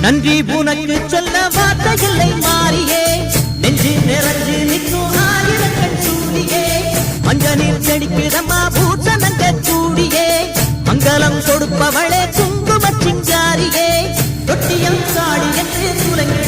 நன்றி உனக்கு சொல்ல வார்த்தை இல்லை மாறியே. நெஞ்சு நிறைஞ்சு நிற்கும் ஆயிரக்கண் சூடியே. மஞ்சனில் செடிக்கிறமா பூசணங்க சூடியே. மங்களம் கொடுப்பவளே குங்குமச்சிங்காரியே தொட்டியம் காடி என்று சுலங்கி